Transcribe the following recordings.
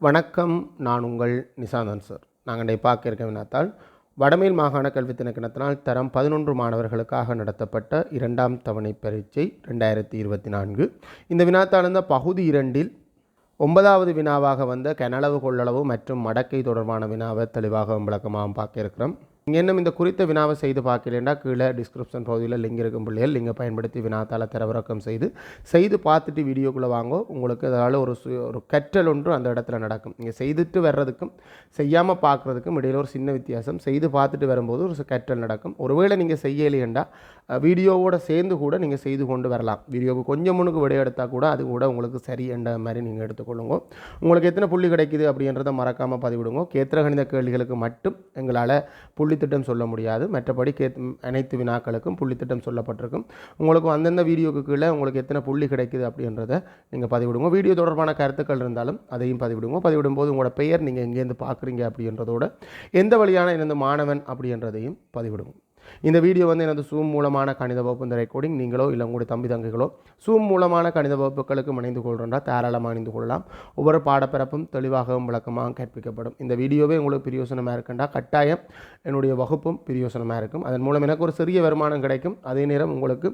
வணக்கம் நான் உங்கள் நிசாந்தன் சார். நாங்கள் இன்றைய பார்க்க இருக்க வினாத்தால் வடமேல் மாகாண கல்வி திணைக்களத்தினால் தரம் பதினொன்று மாணவர்களுக்காக நடத்தப்பட்ட இரண்டாம் தவணை பரீட்சை ரெண்டாயிரத்தி இருபத்தி நான்கு. இந்த வினாத்தால் பகுதி இரண்டில் ஒன்பதாவது வினாவாக வந்த கனளவு கொள்ளளவு மற்றும் மடக்கை தொடர்பான வினாவை தெளிவாக விளக்கமாக பார்க்க இருக்கிறோம். இன்னும் இந்த குறித்த வினாவை செய்து பார்க்கலன்னா கீழே டிஸ்கிரிப்ஷன் பகுதியில் லிங்க் இருக்கும் பிள்ளைகள். லிங்கை பயன்படுத்தி வினாத்தால் தரவிறக்கம் செய்து செய்து பார்த்துட்டு வீடியோக்குள்ளே வாங்கோ. உங்களுக்கு அதனால் ஒரு சு- ஒரு கற்றல் ஒன்று அந்த இடத்துல நடக்கும். நீங்கள் செய்துட்டு வர்றதுக்கும் செய்யாமல் பார்க்குறதுக்கும் இடையில ஒரு சின்ன வித்தியாசம். செய்து பார்த்துட்டு வரும்போது ஒரு கற்றல் நடக்கும். ஒருவேளை நீங்கள் செய்யலையேண்டா வீடியோவோட சேர்ந்து கூட நீங்கள் செய்து கொண்டு வரலாம். வீடியோவுக்கு கொஞ்சம் முன்னுக்கு விடை எடுத்தால் கூட அது கூட உங்களுக்கு சரி என்ற மாதிரி நீங்கள் எடுத்துக்கொள்ளுங்க. உங்களுக்கு எத்தனை புள்ளி கிடைக்குது அப்படின்றத மறக்காமல் பதிவிடுங்க. கேத்திர கணித கேள்விகளுக்கு மட்டும் எங்களால் புள்ளி புள்ளித்திட்டம் சொல்ல முடியாது. மற்றபடி கே அனைத்து வினாக்களுக்கும் புள்ளித்திட்டம் சொல்லப்பட்டிருக்கும். உங்களுக்கு அந்தந்த வீடியோக்கு கீழே உங்களுக்கு எத்தனை புள்ளி கிடைக்குது அப்படின்றத நீங்கள் பதிவிடுங்க. வீடியோ தொடர்பான கருத்துக்கள் இருந்தாலும் அதையும் பதிவிடுங்க. பதிவிடும்போது உங்களோட பெயர் நீங்கள் எங்கேருந்து பார்க்குறீங்க அப்படின்றதோட எந்த வழியான இருந்து மாணவன் அப்படின்றதையும் பதிவிடுங்க இந்த வீடியோ வந்து எனது சூம் மூலமான கணித வகுப்பு இந்த ரெக்கார்டிங் நீங்களோ இல்லை உங்களுடைய தம்பி தங்கைகளோ சூம் மூலமான கணித வகுப்புகளுக்கு இணைந்து கொள்கிறா தாராளமாக இணைந்து கொள்ளலாம். ஒவ்வொரு பாடப்பிறப்பும் தெளிவாகவும் விளக்கமாக கற்பிக்கப்படும் இந்த வீடியோவே உங்களுக்கு பிரியோசனமாக இருக்குண்டா? கட்டாயம் என்னுடைய வகுப்பும் பிரியோசனமாக இருக்கும். அதன் மூலம் எனக்கு ஒரு சிறிய வருமானம் கிடைக்கும். அதே நேரம் உங்களுக்கு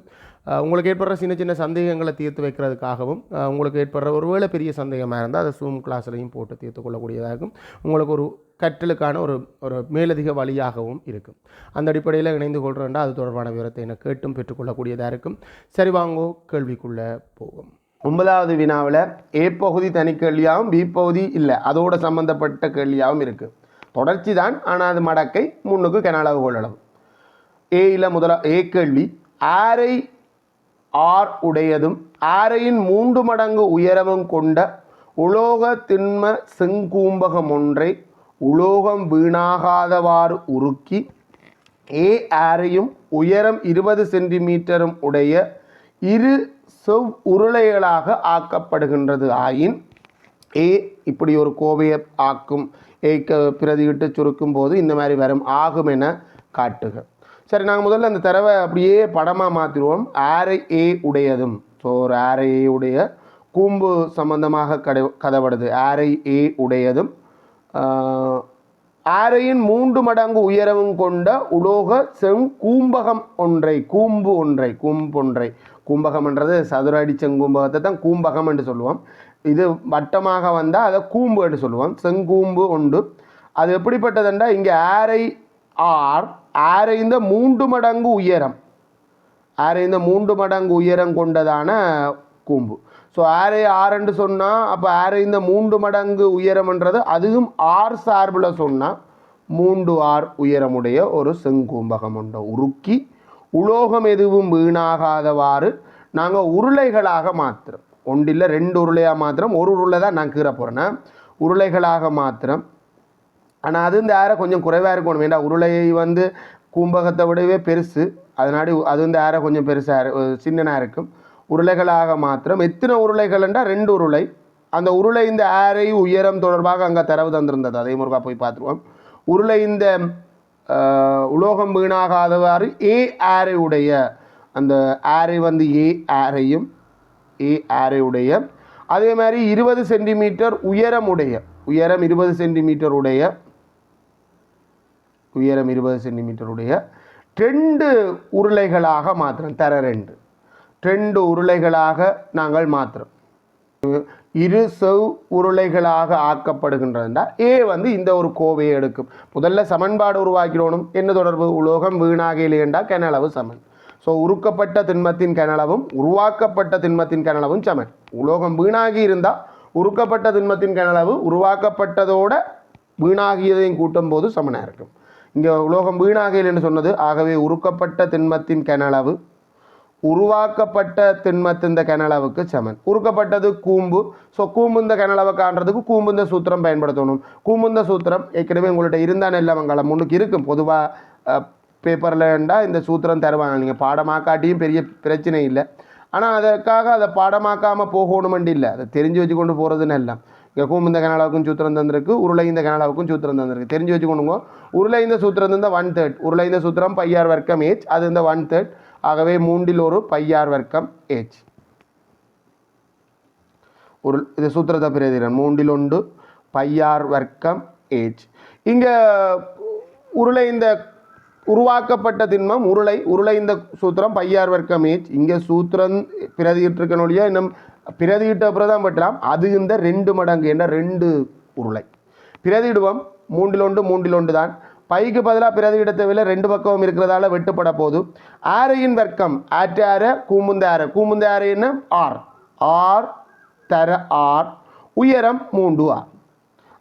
உங்களுக்கு ஏற்படுற சின்ன சின்ன சந்தேகங்களை தீர்த்து வைக்கிறதுக்காகவும் உங்களுக்கு ஏற்படுற ஒருவேளை பெரிய சந்தேகமாக இருந்தால் அதை சூம் கிளாஸ்லையும் போட்டு தீர்த்து கொள்ளக்கூடியதாகும். இருக்கும் உங்களுக்கு ஒரு கற்றலுக்கான ஒரு ஒரு மேலதிக வழியாகவும் இருக்கும். அந்த அடிப்படையில் இணைந்து கொள்கிறேன்டா அது தொடர்பான விவரத்தை எனக்கு கேட்டும் பெற்றுக்கொள்ளக்கூடியதாக இருக்கும். சரி வாங்கோ கேள்விக்குள்ளே போகும் ஒன்பதாவது வினாவில் ஏ பகுதி தனி கேள்வியாகவும் பி பகுதி இல்லை. அதோடு சம்மந்தப்பட்ட கேள்வியாகவும் இருக்குது தொடர்ச்சி தான் ஆனால் அது மடக்கை முன்னுக்கு கனளவு கொள்ளளவு ஏயில் முதலா ஏ கேள்வி ஆரை ஆர் உடையதும் ஆரையின் மூன்று மடங்கு உயரமும் கொண்ட உலோக திண்ம செங்கூம்பகம் ஒன்றை உலோகம் வீணாகாதவாறு உருக்கி ஏ ஆரையும் உயரம் இருபது சென்டிமீட்டரும் உடைய இரு செவ் உருளைகளாக ஆக்கப்படுகின்றது. ஆயின் ஏ இப்படி ஒரு கோவையை ஆக்கும் ஏக்க பிரதியிட்டு சுருக்கும் போது இந்த மாதிரி வரும் ஆகும் என காட்டுக. சரி நாங்கள் முதல்ல அந்த தரவை அப்படியே படமாக மாற்றிடுவோம் ஆரை ஏ உடையதும். ஸோ ஒரு ஆரை ஏ உடைய கூம்பு சம்பந்தமாக கடை கதப்படுது ஆரை ஏ உடையதும். ஆரையின் மூன்று மடங்கு உயரமும் கொண்ட உலோக செங் கூம்பகம் ஒன்றை கூம்பு ஒன்றை கூம்பொன்றை கூம்பகம்ன்றது சதுர அடி செங்கூம்பகத்தை தான் கூம்பகம் என்று சொல்லுவோம். இது வட்டமாக வந்தால் அதை கூம்பு என்று சொல்லுவோம். செங்கூம்பு உண்டு அது எப்படிப்பட்டதுண்டா இங்கே ஆரை ஆர் ஆரைந்த மூன்று மடங்கு உயரம். ஆரைந்த மூன்று மடங்கு உயரம் கொண்டதான கூம்பு. ஸோ ஆரை ஆறுன்னு சொன்னால் அப்போ ஆரைந்த மூன்று மடங்கு உயரம்ன்றது அதுவும் ஆர் சார்பில் சொன்னால் மூன்று ஆர் உயரமுடைய ஒரு செங்கூம்பகம் உண்டு உருக்கி உலோகம் எதுவும் வீணாகாதவாறு நாங்கள் உருளைகளாக மாத்திரம் ஒன்றில் ரெண்டு உருளையாக மாத்திரம் ஒரு உருளை தான் நான் கீற போகிறேன்னா உருளைகளாக மாத்திரம் ஆனால் அது இந்த ஏரை கொஞ்சம் குறைவாக இருக்கணும். வேண்டாம் உருளையை வந்து கூம்பகத்தை விடவே பெருசு. அதனாடி அது வந்து ஏரை கொஞ்சம் பெருசாக சின்னனாக இருக்கும். உருளைகளாக மாத்திரம். எத்தனை உருளைகள்ன்றா ரெண்டு உருளை. அந்த உருளை இந்த ஏரை உயரம் தொடர்பாக அங்கே தரவு தந்திருந்தது. அதே முருகா போய் பார்த்துருவோம். உருளை இந்த உலோகம் வீணாகாதவாறு ஏ ஆரை உடைய அந்த ஆரை வந்து ஏ ஆரையும் ஏ ஆரை உடைய அதே மாதிரி இருபது சென்டிமீட்டர் உயரம் உடைய உயரம் இருபது சென்டிமீட்டர் உடைய உயரம் இருபது சென்டிமீட்டருடைய ரெண்டு உருளைகளாக மாத்திரம் தர ரெண்டு. ரெண்டு உருளைகளாக நாங்கள் மாத்திரம். இரு செவ் உருளைகளாக ஆக்கப்படுகின்றதுண்டா ஏ வந்து இந்த ஒரு கோவையை எடுக்கும். முதல்ல சமன்பாடு உருவாக்கிறோனும். என்ன தொடர்பு? உலோகம் வீணாக இல்லையெண்டா கனளவு சமன். ஸோ உருக்கப்பட்ட திண்மத்தின் கனளவும் உருவாக்கப்பட்ட திண்மத்தின் கனளவும் சமன். உலோகம் வீணாகி இருந்தால் உருக்கப்பட்ட திண்மத்தின் கனளவு உருவாக்கப்பட்டதோட வீணாகியதையும் கூட்டும் போது சமனாக இருக்கும். இங்கே உலோகம் வீணாகையில் என்று சொன்னது ஆகவே உருக்கப்பட்ட திண்மத்தின் கனளவு உருவாக்கப்பட்ட திண்மத்தின் கனளவுக்கு சமன். உருக்கப்பட்டது கூம்பு. ஸோ கூம்புந்த கனளவை காண்றதுக்கு கூம்புந்த சூத்திரம் பயன்படுத்தணும். கூம்புந்த சூத்திரம் ஏற்கனவே உங்கள்கிட்ட இருந்தால் நல்ல முன்னுக்கு இருக்கும். பொதுவாக பேப்பரில் இருந்தால் இந்த சூத்திரம் தருவாங்க. நீங்கள் பாடமாக்காட்டியும் பெரிய பிரச்சனை இல்லை. ஆனால் அதற்காக அதை பாடமாக்காமல் போகணுமெண்டு இல்லை. அதை தெரிஞ்சு வச்சு கொண்டு போகிறது எல்லாம் இங்கே இந்த கனடாவுக்கும் சூத்திரம் தந்திருக்கு உருளை இந்த கனடாவுக்கும் சூத்திரம் தந்திருக்கு. தெரிஞ்சு வச்சுக்கணுங்க உருளை இந்த சூத்திரம் தந்த ஒன் தேர்ட் உருளை இந்த சூத்திரம் பையார் வர்க்கம் ஏச் அது இந்த ஒன் தேர்ட் ஆகவே மூன்றில் ஒரு பையார் வர்க்கம் ஏச் ஒரு இது சூத்திரத்தை பிரதிகிறேன் மூன்றில் ஒன்று பையார் வர்க்கம் ஏச் இங்கே உருளை இந்த உருவாக்கப்பட்ட திண்மம் உருளை உருளை இந்த சூத்திரம் பையார் வர்க்கம் ஏச் இங்கே சூத்திரம் பிரதியிட்டிருக்கனுடைய இன்னும் பிரதியிட்ட அப்புறம் தான் பட்டலாம் அது இந்த ரெண்டு மடங்கு என்ற ரெண்டு உருளை. பிரதியிடுவோம் மூன்றில் ஒன்று மூன்றில் ஒன்று தான் பைக்கு பதிலாக பிரதியிட தேவையில்லை ரெண்டு பக்கமும் இருக்கிறதால வெட்டுப்பட போது ஆரையின் வர்க்கம் ஆற்று ஆர கூமுந்த ஆர கூமுந்த ஆரைன்னு ஆர். ஆர் தர ஆர். உயரம் மூன்று ஆர்.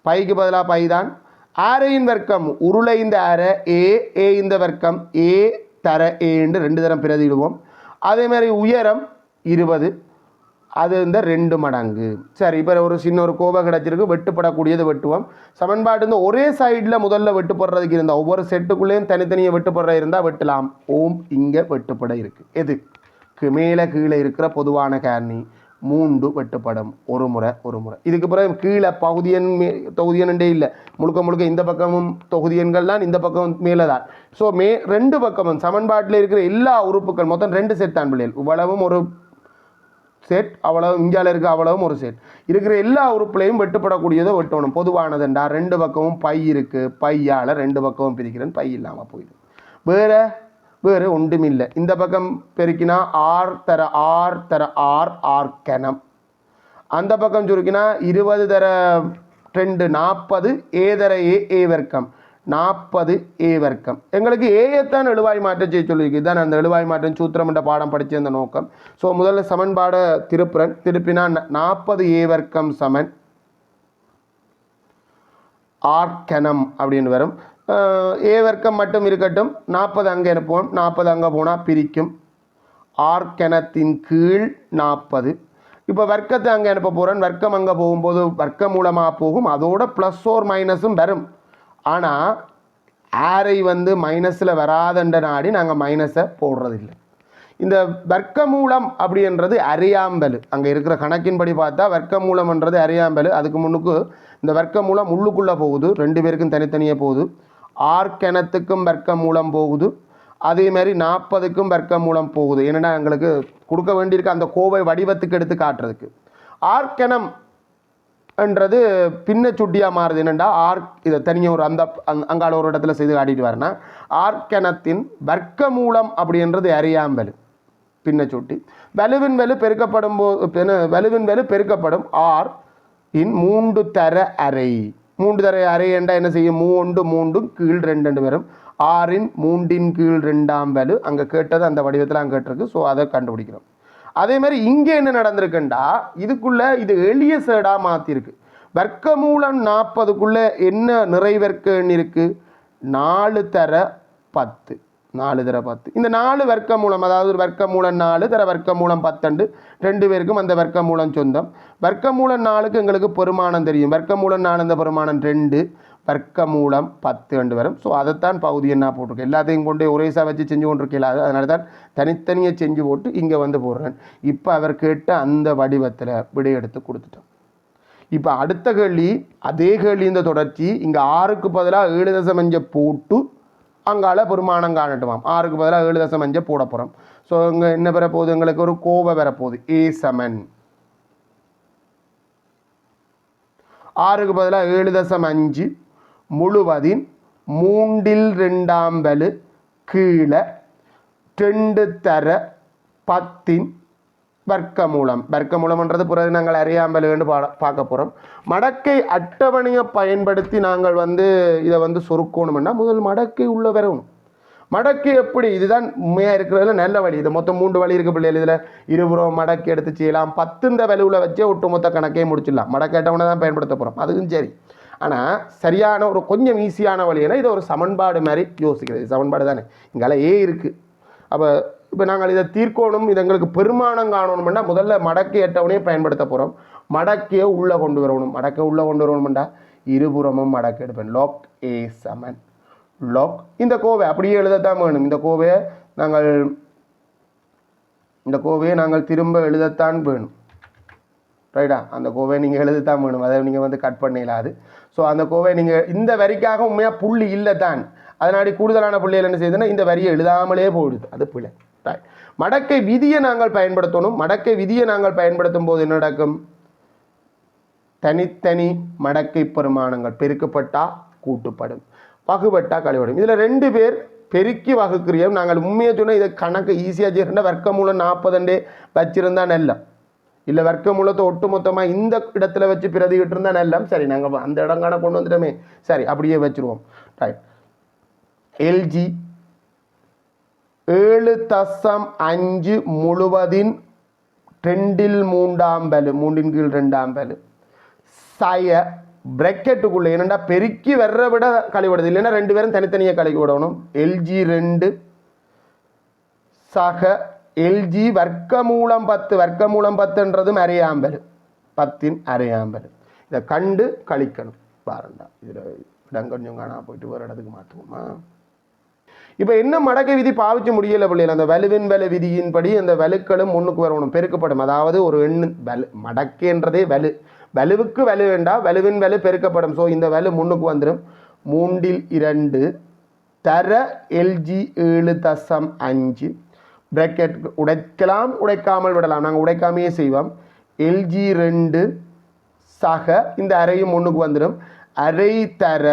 பைக்கு பதிலாக பை தான் ஆரையின் வர்க்கம் உருளை இந்த ஆர ஏ ஏ இந்த வர்க்கம் ஏ தர ஏன்னு ரெண்டு தரம் பிரதியிடுவோம். அதே மாதிரி உயரம் இருபது. அது இந்த ரெண்டு மடங்கு. சரி இப்போ ஒரு சின்ன ஒரு கோவை கிடச்சிருக்கு வெட்டுப்படக்கூடியது வெட்டுவோம். சமன்பாடு இந்த ஒரே சைடில் முதல்ல வெட்டுப்படுறதுக்கு இருந்தால் ஒவ்வொரு செட்டுக்குள்ளேயும் தனித்தனியாக வெட்டுப்படுற இருந்தால் வெட்டலாம். ஓம் இங்கே வெட்டுப்பட இருக்குது எதுக்கு மேலே கீழே இருக்கிற பொதுவான காரணி. மூன்று வெட்டுப்படும். ஒரு முறை ஒரு முறை. இதுக்கு பிறகு கீழே பகுதியன் மே தொகுதியன்ண்டே இல்லை. முழுக்க முழுக்க இந்த பக்கமும் தொகுதியன்கள் தான் இந்த பக்கம் மேலே தான். ஸோ மே ரெண்டு பக்கமும் சமன்பாட்டில் இருக்கிற எல்லா உறுப்புகள் மொத்தம் ரெண்டு செட் தான் பிள்ளைகள். இவ்வளவும் ஒரு செட் அவ்வளவு இந்தியாவில் இருக்க அவ்வளவும் ஒரு செட் இருக்கிற எல்லா உறுப்புலையும் வெட்டுப்படக்கூடியதை வெட்டணும். பொதுவானதுண்டா ரெண்டு பக்கமும் பை இருக்குது பையால் ரெண்டு பக்கமும் பிரிக்கிறேன். பை இல்லாமல் போயிடும். வேறு வேறு ஒன்றும் இல்லை இந்த பக்கம் பெருக்கினா ஆர் தர ஆர் தர ஆர் ஆர் கணம் அந்த பக்கம் சுருக்கினா இருபது தர ரெண்டு நாற்பது ஏ தர ஏ ஏ வர்க்கம். நாற்பது ஏ வர்க்கம். எங்களுக்கு ஏயத்தான் எழுவாய் மாற்றம் செய்ய சொல்லியிருக்கு. இதுதான் அந்த எழுவாய் மாற்றம் சூத்திரம் என்ற பாடம் படித்த அந்த நோக்கம். ஸோ முதல்ல சமன்பாடை திருப்புறன். திருப்பினா நாற்பது ஏ வர்க்கம் சமன். ஆர்கனம் அப்படின்னு வரும். ஏ வர்க்கம் மட்டும் இருக்கட்டும். நாற்பது அங்கே அனுப்புவோம் நாற்பது அங்கே போனால் பிரிக்கும். ஆர்கனத்தின் கீழ் நாற்பது. இப்போ வர்க்கத்தை அங்கே அனுப்ப போகிறேன் வர்க்கம் அங்கே போகும்போது வர்க்கம் மூலமாக போகும். அதோட ப்ளஸ் ஓர் மைனஸும் வரும். ஆனால் ஆரை வந்து மைனஸில் வராதண்ட நாடி நாங்கள் மைனஸை போடுறதில்லை. இந்த வர்க்கமூலம் அப்படின்றது அறியாம்பல். அங்கே இருக்கிற கணக்கின்படி பார்த்தா வர்க்கமூலம்ன்றது அறியாம்பல். அதுக்கு முன்னுக்கு இந்த வர்க்கமூலம் உள்ளுக்குள்ளே போகுது ரெண்டு பேருக்கும் தனித்தனியாக போகுது. ஆர்கெனத்துக்கும் வர்க்கமூலம் போகுது. அதேமாரி நாற்பதுக்கும் வர்க்கமூலம் போகுது. என்னென்னா எங்களுக்கு கொடுக்க வேண்டியிருக்க அந்த கோவை வடிவத்துக்கு எடுத்து காட்டுறதுக்கு. ஆர்கெனம் என்றது பின்ன சுட்டியாக மாறுது. என்னென்னா ஆர்க் இதை தனியாக ஒரு அந்த அங்- அங்கால ஒரு இடத்துல செய்து காட்டிட்டு வரேன்னா ஆர்கெனத்தின் வர்க்கமூலம் அப்படின்றது அறியாம்பல். பின்ன சுட்டி. வலுவின் வலு பெருக்கப்படும் போது வலுவின் வலு பெருக்கப்படும் ஆர் இன் மூன்று தர அறை. மூன்று தர அறை என்றால் என்ன செய்யும்? மூன்று மூன்றும் கீழ் ரெண்டு ரெண்டு வரும். ஆறின் மூன்றின் கீழ் ரெண்டாம் வலு அங்கே கேட்டது அந்த வடிவத்தில் அங்கே கேட்டிருக்கு. ஸோ அதை கண்டுபிடிக்கிறோம். அதே மாதிரி இங்கே என்ன நடந்திருக்குண்டா? இதுக்குள்ள இது எளிய சேடாக மாற்றிருக்கு வர்க்கமூலம் நாற்பதுக்குள்ள என்ன நிறைவர்க்க இருக்குது நாலு தர பத்து. நாலு தர பத்து. இந்த நாலு வர்க்க மூலம் அதாவது ஒரு வர்க்க மூலம் நாலு தர வர்க்க மூலம் பத்தண்டு ரெண்டு பேருக்கும் அந்த வர்க்க மூலம் சொந்தம். வர்க்க மூலம் நாலுக்கு எங்களுக்கு பெருமானம் தெரியும். வர்க்க மூலம் நாலு அந்த பெருமானம் ரெண்டு. வர்க்க மூலம் பத்து ரெண்டு வரும். ஸோ அதைத்தான் பகுதி என்ன போட்டிருக்கேன் எல்லாத்தையும் கொண்டு ஒரேசா வச்சு செஞ்சு கொண்டிருக்கல அதனால தான் தனித்தனியாக செஞ்சு போட்டு இங்கே வந்து போடுறேன். இப்போ அவர் கேட்ட அந்த வடிவத்தில் விடையெடுத்து கொடுத்துட்டோம். இப்போ அடுத்த கேள்வி அதே கேள்வி இந்த தொடர்ச்சி இங்கே ஆறுக்கு பதிலாக ஏழு தசம் அஞ்சை போட்டு அங்கால பெருமானம் காணட்டுமாம். ஆறுக்கு பதிலாக ஏழு தசம் அஞ்சை போட போகிறோம் ஸோ இங்கே என்ன பெறப்போகுது எங்களுக்கு ஒரு கோவை பெறப்போகுது ஏ சமன். ஆறுக்கு பதிலாக ஏழு தசம் அஞ்சு முழுவதின் மூண்டில் ரெண்டாம் வலு கீழே ரெண்டு தர பத்தின் வர்க்கமூலம். வர்க்கமூலம்ன்றது பிறகு நாங்கள் அறியாம்பலுன்னு பா பார்க்க போகிறோம் மடக்கை அட்டவணையை பயன்படுத்தி நாங்கள் வந்து இதை வந்து சொருக்கணும்னா முதல் மடக்கை உள்ள வரணும். மடக்கு எப்படி? இதுதான் உண்மையாக இருக்கிறதுல நல்ல வழி. இது மொத்தம் மூன்று வழி இருக்கு பிள்ளைகள். இதில் இருபுறம் மடக்கு எடுத்து செய்யலாம். பத்து இந்த வலுவில் வச்சே ஒட்டுமொத்த கணக்கே முடிச்சிடலாம். மடக்கு அட்டவணை தான் பயன்படுத்த போகிறோம் அதுவும் சரி. ஆனால் சரியான ஒரு கொஞ்சம் ஈஸியான வழினா இதை ஒரு சமன்பாடு மாதிரி யோசிக்கிறது. சமன்பாடு தானே? இங்கால ஏ இருக்குது அப்போ இப்போ நாங்கள் இதை தீர்க்கணும் இது எங்களுக்கு பெருமானம் காணணும்னா முதல்ல மடக்கை அட்டவணையை பயன்படுத்த போகிறோம் மடக்கையை உள்ளே கொண்டு வரணும். மடக்கை உள்ளே கொண்டு வரணும்டா இருபுறமும் மடக்கு எடுப்பேன். லாக் ஏ சமன். லாக் இந்த கோவை அப்படியே எழுதத்தான் வேணும். இந்த கோவையை நாங்கள் இந்த கோவையை நாங்கள் திரும்ப எழுதத்தான் வேணும். ரைட்டா அந்த கோவை நீங்கள் எழுதத்தான் வேணும். அதை நீங்கள் வந்து கட் பண்ணிடலாது ஸோ அந்த கோவை நீங்கள் இந்த வரிக்காக உண்மையாக புள்ளி இல்லை தான் அதனாடி கூடுதலான புள்ளிகள் என்ன செய்யுதுன்னா இந்த வரியை எழுதாமலே போயிடுது அது பிள்ளை ரைட் மடக்கை விதியை நாங்கள் பயன்படுத்தணும். மடக்கை விதியை நாங்கள் பயன்படுத்தும் போது என்ன நடக்கும்? தனித்தனி மடக்கை பெருமானங்கள் பெருக்கப்பட்டா கூட்டுப்படும். பகுபட்டா கழிவடும் இதில் ரெண்டு பேர் பெருக்கி வகுக்கிறியோம். நாங்கள் உண்மையை சொன்னால் இதை கணக்கு ஈஸியாக செய்யறா வர்க்க மூலம் நாற்பதுண்டே வச்சிருந்தா நல்ல இல்லை வர்க்கமூலத்தை மூலத்தை இந்த இடத்துல வச்சு பிரதிகிட்டு இருந்தால் எல்லாம் சரி. நாங்கள் அந்த இடம் காண கொண்டு வந்துட்டோமே. சரி அப்படியே வச்சிருவோம். ரைட் எல்ஜி ஏழு தசம் அஞ்சு முழுவதின் ரெண்டில் மூன்றாம் பலு மூன்றின் கீழ் ரெண்டாம் பலு. சய பிரக்கெட்டுக்குள்ளே என்னடா பெருக்கி வர்ற விட கழிவிடுது இல்லைன்னா ரெண்டு பேரும் தனித்தனியாக கழிவு விடணும். எல்ஜி ரெண்டு சக எல்ஜி வர்க்கமூலம் பத்து வர்க்கமூலம் பத்துன்றதும் அரையாம்பல். பத்தின் அரையாம்பல். இதை கண்டு கழிக்கணும். பாருண்டா இதில் இடம் கொஞ்சம் காணா போயிட்டு ஒரு இடத்துக்கு மாற்றுவோமா? இப்போ என்ன மடக்கை விதி பாவிச்சு முடியல பிள்ளைகள்? அந்த வலுவின் வலு விதியின்படி அந்த வலுக்களும் முன்னுக்கு வரணும். பெருக்கப்படும். அதாவது ஒரு எண்ணு வலு மடக்குன்றதே வலு. வலுவுக்கு வலு வேண்டா வலுவின் வலு பெருக்கப்படும். ஸோ இந்த வலு முன்னுக்கு வந்துடும் மூன்றில் இரண்டு தர எல்ஜி ஏழு தசம் அஞ்சு. பிராக்கெட் உடைக்கலாம் உடைக்காமல் விடலாம். நாங்கள் உடைக்காமையே செய்வோம். எல்ஜி ரெண்டு சக இந்த அறையும் முன்னுக்கு வந்துடும். அரை தர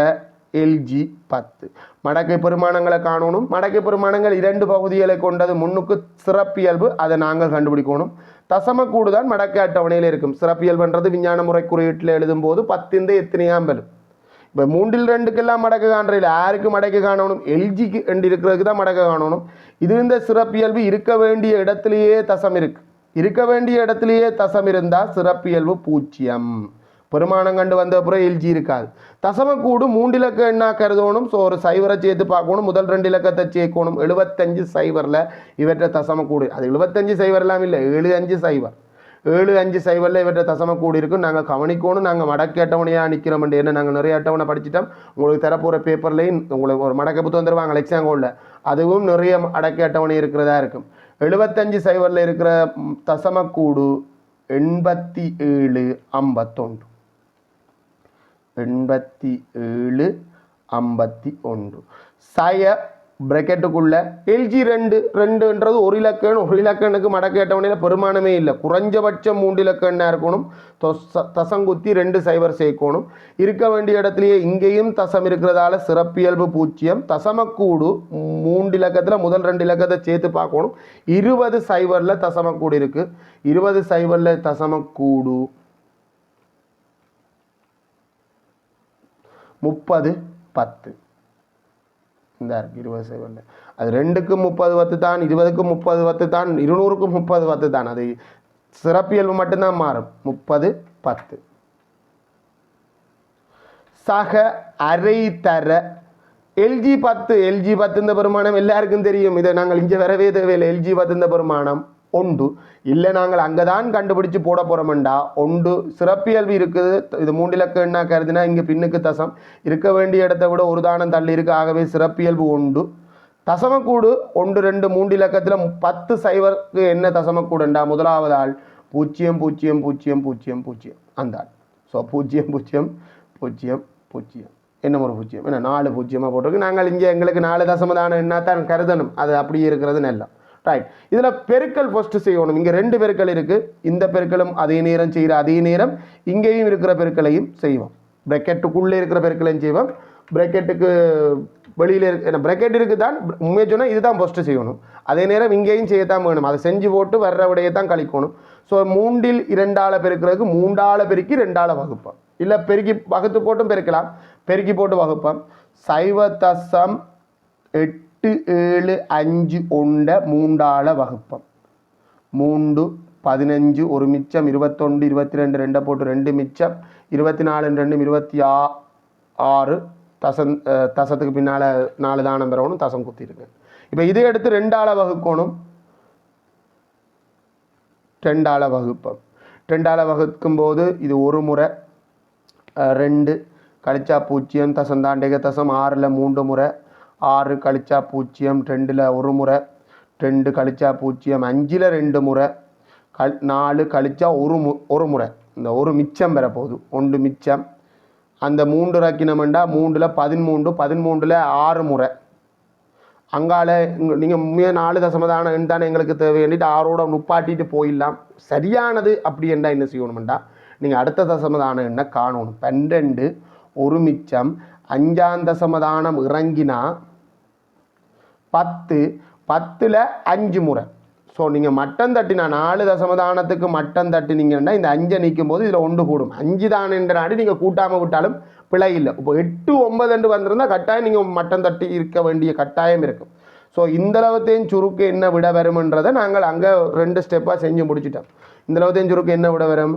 எல்ஜி பத்து. மடக்கை பெருமானங்களை காணணும். மடக்கை பெருமானங்கள் இரண்டு பகுதிகளை கொண்டது முன்னுக்கு சிறப்பியல்பு அதை நாங்கள் கண்டுபிடிக்கணும். தசமக்கூடு தான் மடக்கை அட்டவணையில் இருக்கும். சிறப்பியல்புன்றது விஞ்ஞான முறை குறியீட்டில் எழுதும்போது பத்திந்து எத்தனையாம் பெறும் இப்போ மூன்றில் ரெண்டுக்கெல்லாம் மடக்கு காண்றையில் யாருக்கு மடக்கு காணணும்? எல்ஜிக்கு ரெண்டு இருக்கிறதுக்கு தான் மடக்கு காணணும். இது இந்த சிறப்பியல்பு இருக்க வேண்டிய இடத்துலையே தசம் இருக்கு. இருக்க வேண்டிய இடத்துலையே தசம் இருந்தால் சிறப்பியல்பு பூஜ்ஜியம் பெருமானம் கண்டு வந்த அப்புறம் எல்ஜி இருக்காது. தசமக்கூடு மூன்றிலக்க என்ன கருதணும்? ஸோ ஒரு சைவரை சேர்த்து பார்க்கணும். முதல் ரெண்டு இலக்கத்தை சேர்க்கணும். எழுபத்தஞ்சு சைவரில் இவற்றை தசமக்கூடு அது எழுபத்தஞ்சு சைவர் எல்லாம் இல்லை ஏழு அஞ்சு சைவர். ஏழு அஞ்சு சைவரில் இவற்றை தசமக்கூடு இருக்கும் நாங்கள் கவனிக்கணும் நாங்கள் மடக்கு அட்டவணையாக நிற்கிறோம் என்ன நாங்கள் நிறைய அட்டவணை படிச்சிட்டோம். உங்களுக்கு தரப்போகிற பேப்பர்லேயும் உங்களுக்கு ஒரு மடக்க புத்தகம் தருவாங்க எக்ஸாம் கோலில் அதுவும் நிறைய அடக்க அட்டவணை இருக்கிறதா இருக்கும். எழுபத்தஞ்சு சைவரில் இருக்கிற தசமக்கூடு எண்பத்தி ஏழு ஐம்பத்தொன்று. எண்பத்தி ஏழு ஐம்பத்தி ஒன்று சய பிரக்கெட்டுக்குள்ள எல்ஜி ரெண்டு ரெண்டுன்றது ஒரு இலக்கண் ஒரு இலக்கணுக்கு மடக்கு அட்டவணையில் பெருமானமே இல்லை. குறைஞ்சபட்சம் மூன்று இலக்கண்ணா இருக்கணும். தசங்குத்தி ரெண்டு சைபர் சேர்க்கணும். இருக்க வேண்டிய இடத்துலையே இங்கேயும் தசம் இருக்கிறதால சிறப்பியல்பு பூஜ்ஜியம் தசமக்கூடு மூன்று இலக்கத்தில் முதல் ரெண்டு இலக்கத்தை சேர்த்து பார்க்கணும். இருபது சைபரில் தசமக்கூடு இருக்குது இருபது சைபரில் தசமக்கூடு. முப்பது பத்து. இந்த இருக்கு இருபது செகண்ட் அது ரெண்டுக்கும் முப்பது பத்து தான் இருபதுக்கும் முப்பது பத்து தான் இருநூறுக்கும் முப்பது பத்து தான். அது சிறப்பியல்பு மட்டும்தான் மாறும். முப்பது பத்து. சக அரை தர எல்ஜி பத்து எல்ஜி பத்து இந்த பெருமானம் எல்லாருக்கும் தெரியும். இதை நாங்கள் இங்கே வரவே தேவையில்லை. எல்ஜி பத்து இந்த பெருமானம். ஒன்று இல்லை நாங்கள் அங்கே தான் கண்டுபிடிச்சு போட போகிறோம்டா ஒன்று சிறப்பியல்பு இருக்குது. இது மூண்டிலக்கு என்ன கருதுனா இங்கே பின்னுக்கு தசம். இருக்க வேண்டிய இடத்தை விட ஒரு தானம் தள்ளி இருக்கு. ஆகவே சிறப்பியல்பு உண்டு. தசமக்கூடு ஒன்று ரெண்டு மூன்று இலக்கத்தில் பத்து சைவருக்கு என்ன தசமக்கூடுண்டா? முதலாவது ஆள். பூஜ்ஜியம் பூஜ்ஜியம் பூஜ்ஜியம் பூஜ்ஜியம் பூஜ்ஜியம். அந்த ஆள். ஸோ பூஜ்ஜியம் பூஜ்ஜியம் பூஜ்ஜியம் பூஜ்ஜியம். என்ன ஒரு பூஜ்ஜியம்? என்ன நாலு பூஜ்ஜியமாக போட்டிருக்கு. நாங்கள் இங்கே எங்களுக்கு நாலு தசமதானம் என்ன தான் கருதணும். அது அப்படியே இருக்கிறது நல்லா. ரைட் இதில் பெருக்கல் ஃபஸ்ட்டு செய்யணும். இங்கே ரெண்டு பெருக்கல் இருக்குது இந்த பெருக்கலும் அதே நேரம் செய்கிற அதே நேரம் இங்கேயும் இருக்கிற பெருக்களையும் செய்வோம். ப்ரெக்கெட்டுக்குள்ளே இருக்கிற பெருக்களையும் செய்வோம். ப்ரெக்கெட்டுக்கு வெளியில் இருக்கு ப்ரெக்கெட் இருக்குது தான் உண்மையை சொன்னால் இதுதான் ஃபஸ்ட்டு செய்யணும். அதே நேரம் இங்கேயும் செய்யத்தான் வேணும். அதை செஞ்சு போட்டு வர்ற விடையை தான் கழிக்கணும். ஸோ மூன்றில் இரண்டால் பெருக்கிறதுக்கு மூன்றால் பெருக்கி ரெண்டால வகுப்போம். இல்லை பெருக்கி வகுத்து போட்டும் பெருக்கலாம். பெருக்கி போட்டு வகுப்போம். சைவ தசம் எட்டு ஏழு அஞ்சு உண்ட மூண்டால வகுப்பம். மூன்று பதினஞ்சு ஒரு மிச்சம் இருபத்தொண்டு இருபத்தி ரெண்டு ரெண்டை போட்டு ரெண்டு மிச்சம் இருபத்தி நாலு ரெண்டும் இருபத்தி ஆ ஆறு தசம் தசத்துக்கு பின்னால் நாலு தானம் பெறவனும் தசம் குத்திருக்கு இப்போ இதை எடுத்து ரெண்டால வகுக்கணும். ரெண்டால வகுப்பம். ரெண்டால வகுக்கும் போது இது ஒரு முறை ரெண்டு கழிச்சா பூஜ்ஜியம் தசம் தாண்டிக தசம் ஆறில் மூன்று முறை ஆறு கழிச்சா பூஜ்ஜியம் ரெண்டில் ஒரு முறை. ரெண்டு கழிச்சா பூஜ்ஜியம் அஞ்சில் ரெண்டு முறை. கல் நாலு கழிச்சா ஒரு மு ஒரு முறை. இந்த ஒரு மிச்சம் பெற போகுது. ஒன்று மிச்சம். அந்த மூன்று ரக்கினமெண்டா மூன்றில் பதிமூன்று பதிமூன்றில் ஆறு முறை. அங்கால நீங்கள் உண்மையாக நாலு தசமதான எண் தானே எங்களுக்கு தேவை ஆறோட நுப்பாட்டிட்டு போயிடலாம். சரியானது அப்படி என்றால் என்ன செய்யணுமெண்டா? நீங்கள் அடுத்த தசமதானம் என்ன காணணும்? பன்னெண்டு ஒரு மிச்சம். அஞ்சாம் தசமதானம் இறங்கினா பத்து பத்தில் அஞ்சு முறை. ஸோ நீங்கள் மட்டம் தட்டினா நாலு தசமதானத்துக்கு மட்டம் தட்டினீங்கன்னா இந்த அஞ்சை நிற்கும் போது இதில் ஒன்று கூடும். அஞ்சு தான் என்ற நாடு நீங்கள் கூட்டாமல் விட்டாலும் பிழை இல்லை. இப்போ எட்டு ஒன்பது என்று வந்திருந்தால் கட்டாயம் நீங்கள் மட்டம் தட்டி இருக்க வேண்டிய கட்டாயம் இருக்கும். ஸோ இந்தளவுத்தையும் சுருக்கு என்ன விட வரும்ன்றதை நாங்கள் அங்கே ரெண்டு ஸ்டெப்பாக செஞ்சு முடிச்சிட்டோம். இந்த அளவுத்தையும் சுருக்கு என்ன விட வரும்?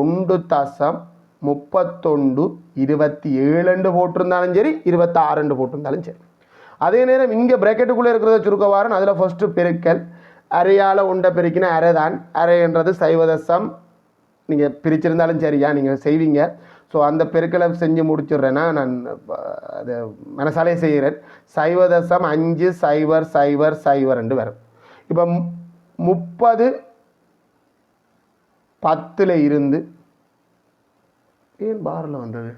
ஒன்று தசம் முப்பத்தொண்டு இருபத்தி ஏழுண்டு போட்டிருந்தாலும் சரி இருபத்தாறுண்டு போட்டிருந்தாலும் சரி. அதே நேரம் இங்கே ப்ராக்கெட்டுக்குள்ளே இருக்கிறத சுருக்கவாரன் அதில் ஃபஸ்ட்டு பெருக்கல் அரையால் உண்டை பெருக்கின அரை தான் அரைன்றது சைவதசம். நீங்கள் பிரிச்சிருந்தாலும் சரியா நீங்கள் செய்வீங்க? ஸோ அந்த பெருக்கலை செஞ்சு முடிச்சிடுறேன்னா நான் அது மனசாலே செய்கிறேன். சைவதசம் அஞ்சு சைவர் சைவர் சைவர் ரெண்டு வரும். இப்போ முப்பது பத்தில் இருந்து ஏன் பாரில் வந்தது?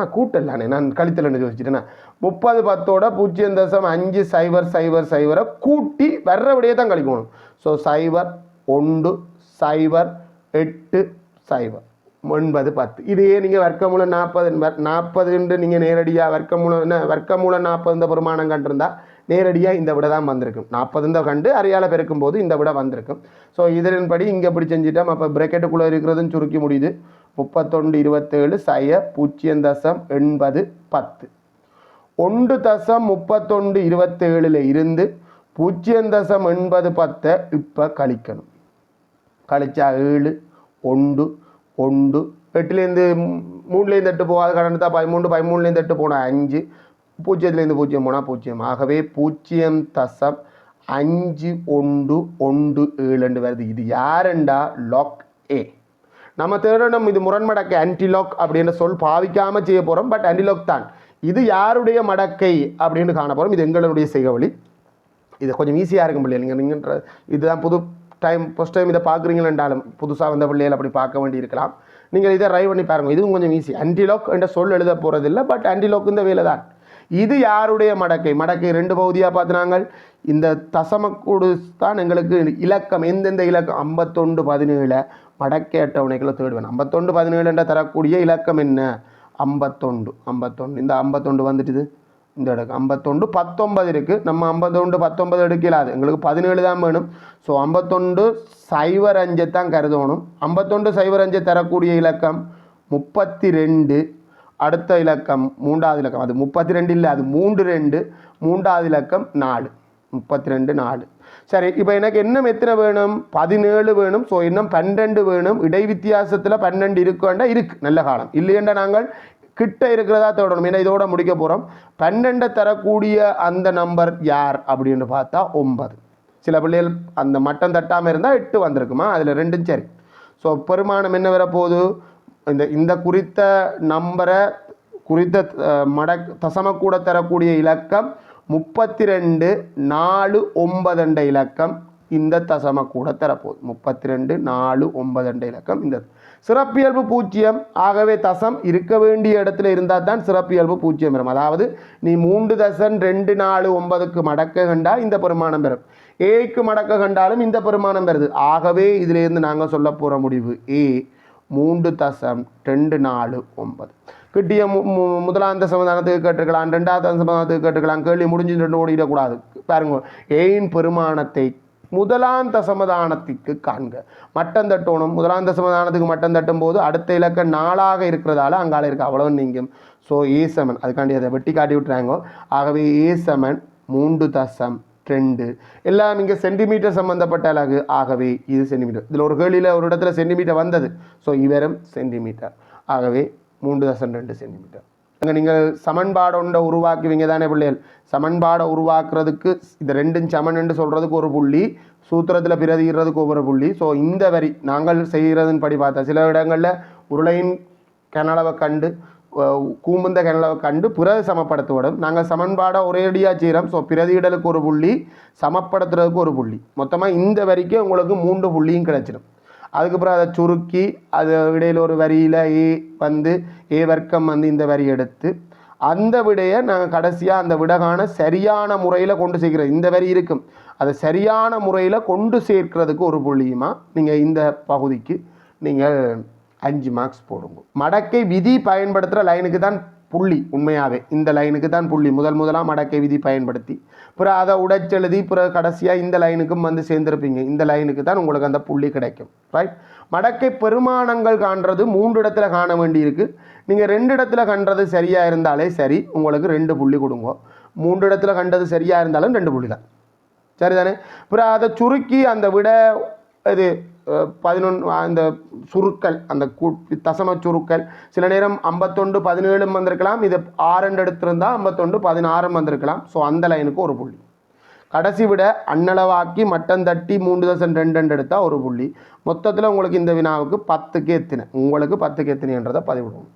ஆ கூட்டலானே நான். கழித்தலன்னு வச்சுட்டேன்னா முப்பது பத்தோட பூஜ்ஜியம் தசம் அஞ்சு சைபர் சைபர் சைவரை கூட்டி வர்றபடியே தான் கழிக்கணும். ஸோ சைபர் ஒன்று சைபர் எட்டு சைபர் ஒன்பது பத்து. இதையே நீங்கள் வர்க்கமூலம் நாற்பது நாற்பதுன்ட்டு நீங்கள் நேரடியாக வர்க்கமூலம் என்ன வர்க்கமூலம் நாற்பது இந்த பெருமானம் கண்டிருந்தா நேரடியாக இந்த விட தான் வந்திருக்கும். நாற்பது இந்த கண்டு அரியால பெருக்கும் போது இந்த விட வந்திருக்கும். ஸோ இதன்படி இங்கே இப்படி செஞ்சுட்டோம். அப்போ பிரக்கெட்டுக்குள்ளே இருக்கிறதும் சுருக்கி முடியுது. முப்பத்தொன்று இருபத்தேழு சய பூஜ்ஜியம் தசம் எண்பது பத்து. ஒன்று தசம் முப்பத்தொன்று இருபத்தேழில் இருந்து பூஜ்ஜியம் தசம் எண்பது பத்தை இப்போ கழிக்கணும். கழிச்சா ஏழு ஒன்று ஒன்று எட்டுலேருந்து மூணுலேருந்து எட்டு போகாத கடந்து தான் பதிமூணு பதிமூணுலேருந்து எட்டு போனால் அஞ்சு பூஜ்ஜியத்துலேருந்து பூஜ்ஜியம் போனால் பூஜ்ஜியம் ஆகவே பூஜ்ஜியம் தசம் அஞ்சு ஒன்று ஒன்று ஏழுண்டு வருது. இது யாருண்டா? லாக் ஏ நம்ம தேடணும் இது முரண்மடக்கை ஆன்டிலாக் அப்படின்ற சொல் பாவிக்காமல் செய்ய போகிறோம் பட் ஆன்டிலாக் தான். இது யாருடைய மடக்கை அப்படின்னு காண போகிறோம் இது எங்களுடைய செய்கவழி இது கொஞ்சம் ஈஸியாக இருக்கும் பிள்ளைகள். நீங்கள் நீங்கள் இதுதான் புது டைம் ஃபஸ்ட் டைம் இதை பார்க்குறீங்களென்றாலும் புதுசாக வந்த பிள்ளைகள் அப்படி பார்க்க வேண்டி இருக்கலாம். நீங்கள் இதை ட்ரை பண்ணி பாருங்கள் இதுவும் கொஞ்சம் ஈஸி ஆன்டிலாக் என்ற சொல் எழுத போகிறதில்ல பட் ஆன்டிலாக் இந்த வேலை தான் இது யாருடைய மடக்கை? மடக்கை ரெண்டு பகுதியாக பார்த்தினாங்க இந்த தசமக்கூடு தான் எங்களுக்கு இலக்கம். எந்தெந்த இலக்கம்? ஐம்பத்தொண்டு பதினேழு. மடக்கை அட்டவணைகளை தேடுவேன். ஐம்பத்தொண்டு பதினேழுன்ற தரக்கூடிய இலக்கம் என்ன? ஐம்பத்தொண்டு ஐம்பத்தொண்டு இந்த ஐம்பத்தொண்டு வந்துட்டுது. இந்த இடக்கு. ஐம்பத்தொண்டு பத்தொன்பது இருக்குது நம்ம ஐம்பத்தொண்டு பத்தொன்பது எடுக்கலாது. எங்களுக்கு பதினேழு தான் வேணும். ஸோ ஐம்பத்தொண்டு சைவர் அஞ்சை தான் கருதணும். ஐம்பத்தொண்டு சைவர் அஞ்சை தரக்கூடிய இலக்கம் முப்பத்தி ரெண்டு. அடுத்த இலக்கம் மூன்றாவது இலக்கம். அது முப்பத்தி ரெண்டு இல்லை அது மூன்று ரெண்டு மூன்றாவது இலக்கம் நாலு. முப்பத்தி ரெண்டு நாலு. சரி இப்போ எனக்கு இன்னும் எத்தனை வேணும்? பதினேழு வேணும். ஸோ இன்னும் பன்னெண்டு வேணும். இடை வித்தியாசத்தில் பன்னெண்டு இருக்குண்டா இருக்குது நல்ல காலம். இல்லையண்டா நாங்கள்? கிட்ட இருக்கிறதா தேடணும். ஏன்னா இதோட முடிக்க போகிறோம் பன்னெண்டை தரக்கூடிய அந்த நம்பர் யார் அப்படின்னு பார்த்தா ஒன்பது. சில பிள்ளைகள் அந்த மட்டம் தட்டாமல் இருந்தால் எட்டு வந்திருக்குமா? அதில் ரெண்டும் சரி. ஸோ பெருமானம் என்ன வரப்போகுது? இந்த இந்த குறித்த நம்பரை குறித்த மட மடக் தசமக்கூட தரக்கூடிய இலக்கம் முப்பத்தி ரெண்டு நாலு ஒன்பதண்ட இலக்கம் இந்த தசம கூட தரப்போகுது. முப்பத்தி ரெண்டு நாலு ஒன்பதண்ட இலக்கம் இந்த. சிறப்பியல்பு பூஜ்ஜியம். ஆகவே தசம் இருக்க வேண்டிய இடத்துல இருந்தால் தான் சிறப்பியல்பு பூஜ்ஜியம் பெறும். அதாவது நீ மூன்று தசன் ரெண்டு நாலு ஒன்பதுக்கு மடக்க கண்டால் இந்த பெருமானம் பெறும். ஏக்கு மடக்க கண்டாலும் இந்த பெருமானம் பெறுது. ஆகவே இதிலிருந்து நாங்கள் சொல்ல போகிற முடிவு ஏ மூன்று தசம் ரெண்டு நாலு ஒன்பது. கிட்டிய மு மு- முதலாம் தசமதானத்துக்கு கேட்டிருக்கலாம் ரெண்டாவது தசமதானத்துக்கு கேட்டிருக்கலாம் கேள்வி முடிஞ்சு ரெண்டு ஓடிடக்கூடாது பாருங்க ஏன் பெருமானத்தை முதலாம் தசமதானத்திற்கு காண்க. மட்டம் தட்டணும் முதலாம் தசமதானத்துக்கு மட்டம் தட்டும் போது அடுத்த இலக்கம் நாளாக இருக்கிறதால அங்கால இருக்க அவ்வளவு நீங்கும். ஸோ ஏ செமன் அதுக்காண்டி அதை வெட்டி காட்டி விட்டுறாங்க. ஆகவே ஏ செமன் மூன்று தசம் ரெண்டு எல்லாம் இங்கே சென்டிமீட்டர் சம்மந்தப்பட்ட அலகு. ஆகவே இது சென்டிமீட்டர் இதில் ஒரு கேள்வியில் ஒரு இடத்துல சென்டிமீட்டர் வந்தது. ஸோ இவரும் சென்டிமீட்டர் ஆகவே மூன்று தசம் ரெண்டு சென்டிமீட்டர் அங்கே நீங்கள் சமன்பாடு ஒன்றை உருவாக்குவீங்க தானே பிள்ளைகள்? சமன்பாடை உருவாக்குறதுக்கு இந்த ரெண்டும் சமன்ன்னு சொல்கிறதுக்கு ஒரு புள்ளி சூத்திரத்தில் பிரதிகிறதுக்கு ஒவ்வொரு புள்ளி. ஸோ இந்த வரி நாங்கள் செய்கிறதன் படி பார்த்தா சில இடங்களில் உருளையின் கனளவை கண்டு கூமுந்த கனளவை கண்டு பிறகு சமப்படுத்துவிடும் நாங்கள் சமன்பாடாக ஒரேடியாக செய்கிறோம். ஸோ பிரதியிடலுக்கு ஒரு புள்ளி சமப்படுத்துறதுக்கு ஒரு புள்ளி. மொத்தமாக இந்த வரிக்கு உங்களுக்கு மூன்று புள்ளியும் கிடச்சிடும். அதுக்கப்புறம் அதை சுருக்கி அது இடையில் ஒரு வரியில் ஏ வந்து ஏ வர்க்கம் வந்து இந்த வரி எடுத்து அந்த விடையை நாங்கள் கடைசியாக அந்த விடகான சரியான முறையில் கொண்டு சேர்க்கிறது இந்த வரி இருக்கும். அதை சரியான முறையில் கொண்டு சேர்க்கிறதுக்கு ஒரு புள்ளியுமா? நீங்கள் இந்த பகுதிக்கு நீங்கள் அஞ்சு மார்க்ஸ் போடுங்க. மடக்கை விதி பயன்படுத்துகிற லைனுக்கு தான் புள்ளி உண்மையாகவே இந்த லைனுக்கு தான் புள்ளி. முதல் முதலாக மடக்கை விதி பயன்படுத்தி. பிறகு அதை உடைச்செழுதி பிறகு கடைசியாக இந்த லைனுக்கும் வந்து சேர்ந்துருப்பீங்க. இந்த லைனுக்கு தான் உங்களுக்கு அந்த புள்ளி கிடைக்கும். ரைட் மடக்கை பெருமானங்கள் காண்றது மூன்று இடத்துல காண வேண்டியிருக்கு. நீங்கள் ரெண்டு இடத்துல கண்டது சரியாக இருந்தாலே சரி உங்களுக்கு ரெண்டு புள்ளி கொடுங்க. மூன்று இடத்துல கண்டது சரியாக இருந்தாலும் ரெண்டு புள்ளி தான் சரிதானே? அப்புறம் அதை சுருக்கி அந்த விட இது பதினொன்று அந்த சுருக்கல் அந்த கூ தசம சுருக்கல். சில நேரம் ஐம்பத்தொண்டு பதினேழும் வந்திருக்கலாம். இது ஆறண்டு எடுத்திருந்தால் ஐம்பத்தொண்டு பதினாறும் வந்திருக்கலாம். ஸோ அந்த லைனுக்கு ஒரு புள்ளி. கடைசி விட அன்னளவாக்கி மட்டம் தட்டி மூன்று தசம் ரெண்டு எடுத்தால் ஒரு புள்ளி. மொத்தத்தில் உங்களுக்கு இந்த வினாவுக்கு பத்துக்கு எத்தினை உங்களுக்கு பத்துக்கு எத்தினைன்றதை பதிவிடுவோம்.